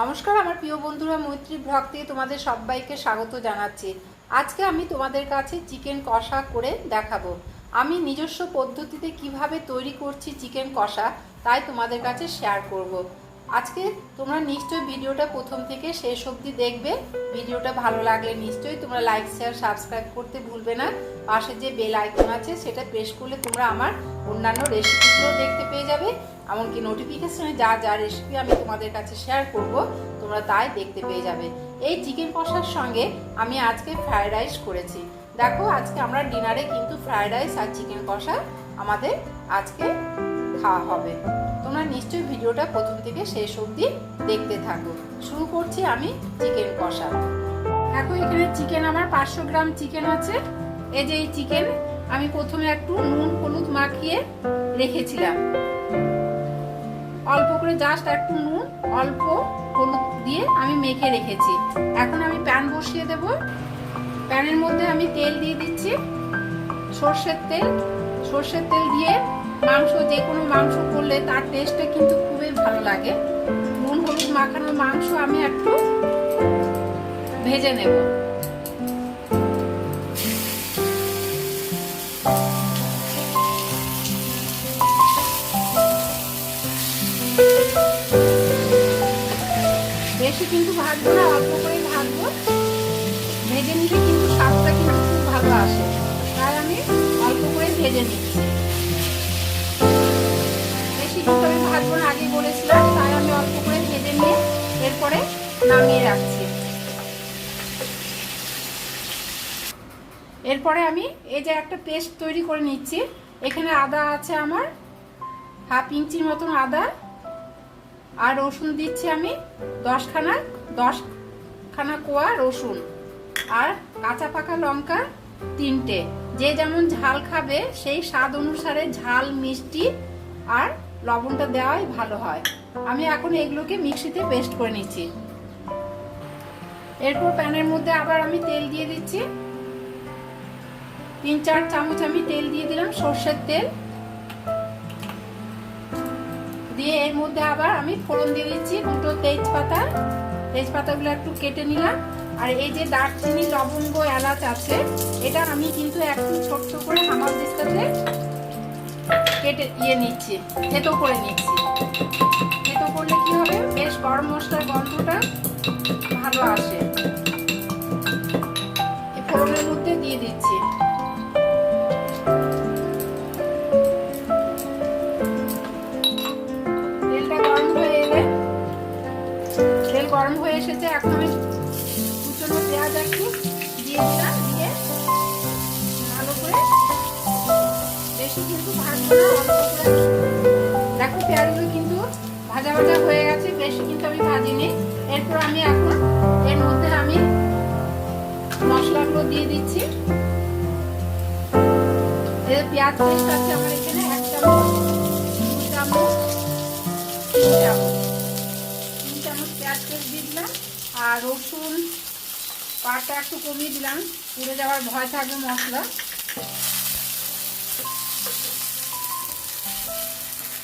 নমস্কার, আমার প্রিয় বন্ধুরা, মৈত্রী ব্লগ তোমাদের সবাইকে স্বাগত জানাচ্ছি আজকে আমি তোমাদের কাছে চিকেন কষা করে দেখাবো আমি নিজস্ব পদ্ধতিতে কীভাবে তৈরি করছি চিকেন কষা, তাই তোমাদের কাছে শেয়ার করব। আজকে তোমরা নিশ্চয়ই ভিডিওটা প্রথম থেকে শেষ অবধি দেখবে। ভিডিওটা ভালো লাগলে নিশ্চয়ই তোমরা লাইক শেয়ার সাবস্ক্রাইব করতে ভুলবে না। পাশে যে বেল আইকন আছে, সেটা প্রেস করলে তোমরা আমার অন্যান্য রেসিপিগুলো দেখতে পেয়ে যাবে। এমনকি নোটিফিকেশনে যা যা রেসিপি আমি তোমাদের কাছে শেয়ার করব, তোমরা তাই দেখতে পেয়ে যাবে। এই চিকেন কষার সঙ্গে আমি আজকে ফ্রায়েড রাইস করেছি। দেখো, আজকে আমরা ডিনারে কিন্তু ফ্রায়েড রাইস আর চিকেন কষা আমাদের আজকে খাওয়া হবে। তোমরা নিশ্চয়ই ভিডিওটা প্রথম থেকে শেষ অবধি দেখতে থাকো। শুরু করছি আমি চিকেন কষা। দেখো, এখানে চিকেন, আমার পাঁচশো গ্রাম চিকেন আছে। এই যে এই চিকেন, আমি প্রথমে একটু নুন, হলুদ মাখিয়ে রেখেছিলাম। অল্প করে জাস্ট একটু নুন, অল্প হলুদ দিয়ে আমি মেখে রেখেছি। এখন আমি প্যান বসিয়ে দেব। প্যানের মধ্যে আমি তেল দিয়ে দিচ্ছি। সর্ষের তেল। সর্ষের তেল দিয়ে মাংস, যে কোনো মাংস করলে তার টেস্টটা কিন্তু খুবই ভালো লাগে। নুন, হলুদ মাখানো মাংস আমি একটু ভেজে নেব। বেশি কিন্তু ভাজবো না, অল্প করে ভাজবো। ভেজে নিলে কিন্তু স্বাদটা কিন্তু খুব ভালো আসে। আগে বলেছিলাম, তাই আমি অল্প করে নিয়ে এরপরে নামিয়ে রাখছি। এরপরে আমি এই যে একটা পেস্ট তৈরি করে নিচ্ছি। এখানে আদা আছে আমার, হাফ ইঞ্চির মতন আদা, আর রসুন দিচ্ছি আমি দশখানা দশখানা কোয়া রসুন, আর কাঁচা পাকা লঙ্কা তিনটে। যে যেমন ঝাল খাবে, সেই স্বাদ অনুসারে ঝাল, মিষ্টি আর লবণটা দেওয়াই ভালো হয়। আমি এখন এগুলোকে মিক্সিতে পেস্ট করে নিচ্ছি। এরপর প্যানের মধ্যে আবার আমি তেল দিয়ে দিচ্ছি। তিন, চার চামচ আমি তেল দিয়ে দিলাম সর্ষের তেল। দিয়ে এর মধ্যে আবার আমি ফোড়ন দিয়ে দিচ্ছি দুটো তেজপাতা। তেজপাতাগুলো একটু কেটে নিলাম। আর এই যে দারচিনি, লবঙ্গ, এলাচ আছে, এটা আমি কিন্তু একটু ছোট্ট করে হামাল দিস্তাতে কেটে ইয়ে নিচ্ছি, থেতো করে নিচ্ছি। থেতো করলে কি হবে? বেশ গরম মশলার গন্ধটা ভালো আসে। ফোড়নের মধ্যে দিয়ে দিচ্ছি। দেখো পেঁয়াজগুলো কিন্তু ভাজা ভাজা হয়ে গেছে, বেশি কিন্তু আমি ভাজিনি। এরপর আমি এখন এর মধ্যে আমি মশলাগুলো দিয়ে দিচ্ছি। পেঁয়াজ পেস্ট আমার এখানে, এক চামচ চামচ, তিন চামচ তিন চামচ পেঁয়াজ পেস্ট দিলাম। আর রসুন পাটা একটু কমিয়ে দিলাম। পুড়ে যাওয়ার ভয় থাকবে মশলা।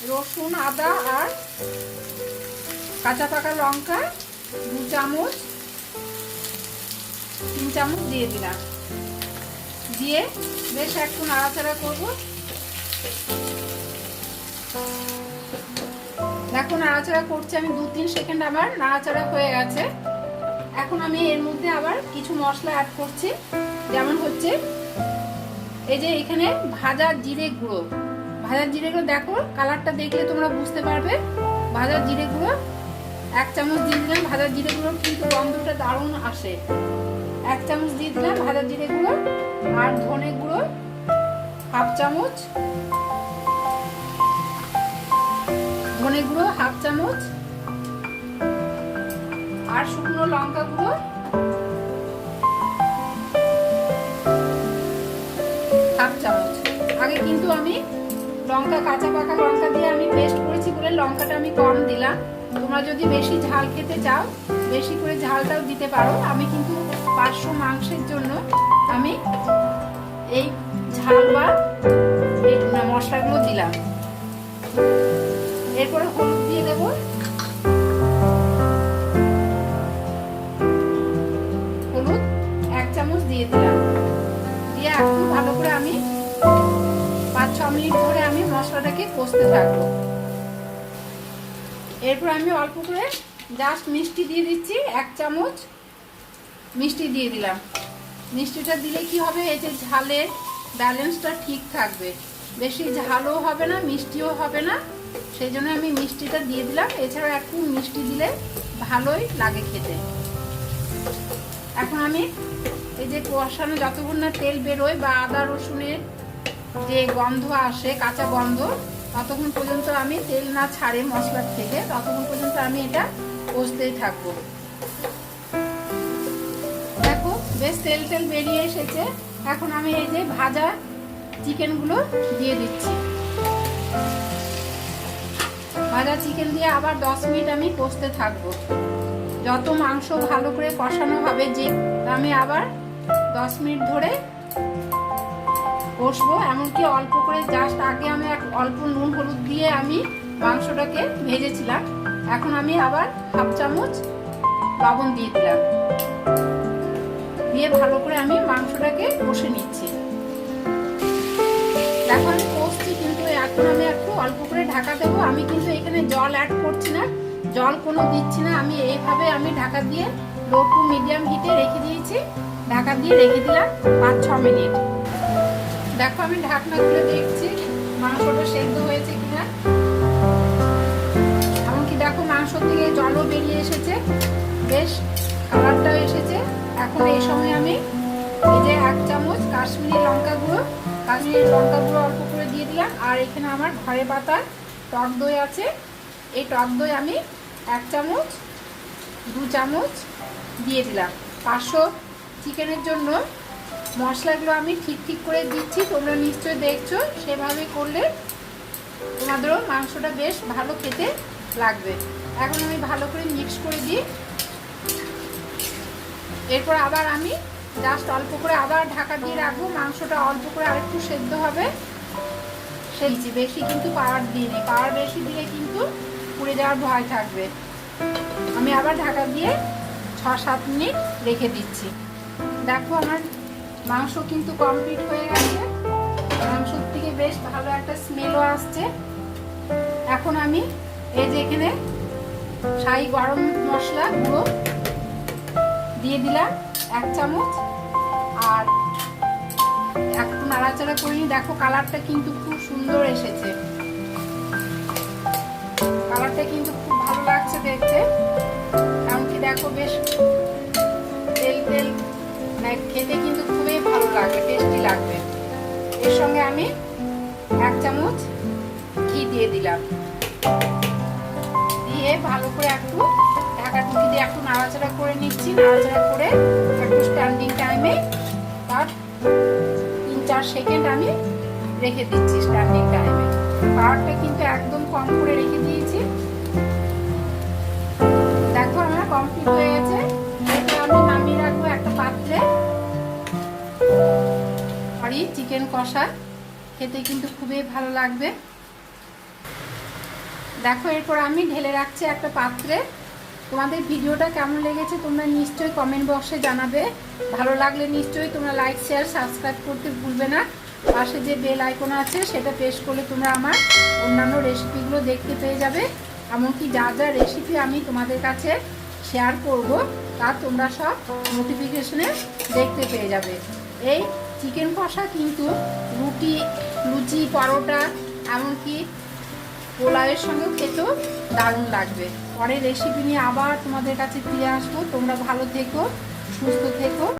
রসুন, আদা আর কাঁচা পাকা লঙ্কা দু চামচ, তিন চামচ দিয়ে দিলাম। দিয়ে বেশ একটু নাড়াচাড়া করব। দেখো নাড়াচাড়া করছে আমি দু তিন সেকেন্ড আমার নাড়াচাড়া হয়ে গেছে। এখন আমি এর মধ্যে আবার কিছু মশলা অ্যাড করছি। যেমন হচ্ছে এই যে এখানে ভাজা জিরে গুঁড়ো। ভাজা জিরে গুঁড়ো দেখো, কালারটা দেখলে তোমরা বুঝতে পারবে। ভাজা জিরে গুঁড়ো এক চামচ দিয়ে দিলাম ভাজা জিরে গুঁড়ো কিন্তু গন্ধটা দারুণ আসে। এক চামচ দিয়ে দিলাম জিরে গুঁড়ো আর ধনে গুঁড়ো, হাফ চামচ। ধনে গুঁড়ো, হাফ চামচ। আর শুকনো লঙ্কা গুঁড়ো। হাফ চামচ। আগে কিন্তু আমি লঙ্কা, কাঁচা পাকা লঙ্কা দিয়ে আমি পেস্ট করেছি বলে লঙ্কাটা আমি কম দিলাম। তোমরা যদি বেশি ঝাল খেতে চাও, বেশি করে ঝালটাও দিতে পারো। আমি কিন্তু পাঁচশো মাংসের জন্য আমি এই ঝাল বা মশলাগুলো দিলাম। এরপরে হলুদ দিয়ে দেবো। থাকব। এরপর আমি অল্প করে জাস্ট মিষ্টি দিয়ে দিচ্ছি, এক চামচ মিষ্টি দিয়ে দিলাম। মিষ্টিটা দিলে কি হবে, এই যে ঝালের ব্যালেন্সটা ঠিক থাকবে। বেশি ঝালও হবে না, মিষ্টিও হবে না। সেই জন্য আমি মিষ্টিটা দিয়ে দিলাম। এছাড়া একটু মিষ্টি দিলে ভালোই লাগে খেতে। এখন আমি এই যে কষানো যতক্ষণ না তেল বেরোয় বা আদা রসুনের যে গন্ধ আসে, কাঁচা গন্ধ ততক্ষণ পর্যন্ত আমি তেল না ছাড়ে মশলার থেকে, ততক্ষণ পর্যন্ত আমি এটা কষতেই থাকব। দেখো, বেশ তেল তেল বেরিয়ে এসেছে। এখন আমি এই যে ভাজা চিকেনগুলো দিয়ে দিচ্ছি। ভাজা চিকেন দিয়ে আবার দশ মিনিট আমি কষতে থাকব। যত মাংস ভালো করে কষানো হবে, যে আমি আবার দশ মিনিট ধরে কষবো, এমনকি অল্প করে জাস্ট আগে আমি এক অল্প নুন হলুদ দিয়ে আমি মাংসটাকে ভেজেছিলাম। এখন আমি আবার হাফ চামচ লবণ দিয়ে দিলাম। দিয়ে ভালো করে আমি মাংসটাকে কষে নিচ্ছি। দেখো, আমি কষছি কিন্তু এখন আমি একটু অল্প করে ঢাকা দেবো। আমি কিন্তু এখানে জল অ্যাড করছি না। জল কোনো দিচ্ছি না। আমি এইভাবে আমি ঢাকা দিয়ে লো টু মিডিয়াম হিটে রেখে দিয়েছি। ঢাকা দিয়ে রেখে দিলাম পাঁচ ছ মিনিট। দেখো, আমি ঢাকনা খুলে দেখছি মাংসটা সেদ্ধ হয়েছে কিনা? এমনকি দেখো, মাংস থেকে জলও বেরিয়ে এসেছে। বেশ কালারটাও এসেছে। এখন এই সময় আমি এই যে এক চামচ কাশ্মীরি লঙ্কা গুঁড়ো, কাশ্মীরি লঙ্কা গুঁড়ো অল্প করে দিয়ে দিলাম। আর এখানে আমার ঘরে পাতা টক দই আছে। এই টক দই আমি এক চামচ, দু চামচ দিয়ে দিলাম। পাঁচশো চিকেনের জন্য মশলাগুলো আমি ঠিক ঠিক করে দিচ্ছি, তোমরা নিশ্চয়ই দেখছ, সেভাবে করলে তোমাদেরও মাংসটা বেশ ভালো খেতে লাগবে। এখন আমি ভালো করে মিক্স করে দিই। এরপর আবার আমি জাস্ট অল্প করে আবার ঢাকা দিয়ে রাখব, মাংসটা অল্প করে আরেকটু সেদ্ধ হবে। সেলছি বেশি কিন্তু পাওয়ার দিইনি, পাওয়ার বেশি দিলে কিন্তু পুড়ে যাওয়ার ভয় থাকবে। আমি আবার ঢাকা দিয়ে ছ সাত মিনিট রেখে দিচ্ছি। দেখো আমার মাংস কিন্তু কমপ্লিট হয়ে গেছে। মাংসর থেকে বেশ ভালো একটা স্মেলও আসছে। এখন আমি এই যে এখানে শাহি গরম মশলা গুঁড়ো দিয়ে দিলাম, এক চামচ। আর একটু নাড়াচাড়া করিনি, দেখো কালারটা কিন্তু খুব সুন্দর এসেছে। কালারটা কিন্তু খুব ভালো লাগছে দেখতে। এমনকি দেখো বেশ তেল তেল মানে খেতে কিন্তু খুবই ভালো লাগবে টেস্টি লাগবে। এর সঙ্গে আমি এক চামচ ঘি দিয়ে দিলাম। দিয়ে ভালো করে একটু ঢাকা টুকি দিয়ে একটু নাড়াচাড়া করে নিচ্ছি, নাড়াচাড়া করে একটু স্ট্যান্ডিং টাইমে তার তিন চার সেকেন্ড আমি রেখে দিচ্ছি স্ট্যান্ডিং টাইমে পাওয়ারটা কিন্তু একদম কম করে কষা খেতে কিন্তু খুবই ভালো লাগবে। দেখো, এরপর আমি ঢেলে রাখছি একটা পাত্রে। তোমাদের ভিডিওটা কেমন লেগেছে তোমরা নিশ্চয়ই কমেন্ট বক্সে জানাবে। ভালো লাগলে নিশ্চয়ই তোমরা লাইক শেয়ার সাবস্ক্রাইব করতে ভুলবে না। পাশে যে বেল আইকন আছে, সেটা প্রেস করলে তোমরা আমার অন্যান্য রেসিপিগুলো দেখতে পেয়ে যাবে। এমনকি যা যা রেসিপি আমি তোমাদের কাছে শেয়ার করব, তা তোমরা সব নোটিফিকেশনে দেখতে পেয়ে যাবে। এই চিকেন কষা কিন্তু রুটি, লুচি, পরোটা, এমনকি পোলাওয়ের সঙ্গে খেতেও দারুণ লাগবে। পরের রেসিপি নিয়ে আবার তোমাদের কাছে ফিরে আসব। তোমরা ভালো থেকো, সুস্থ থেকো।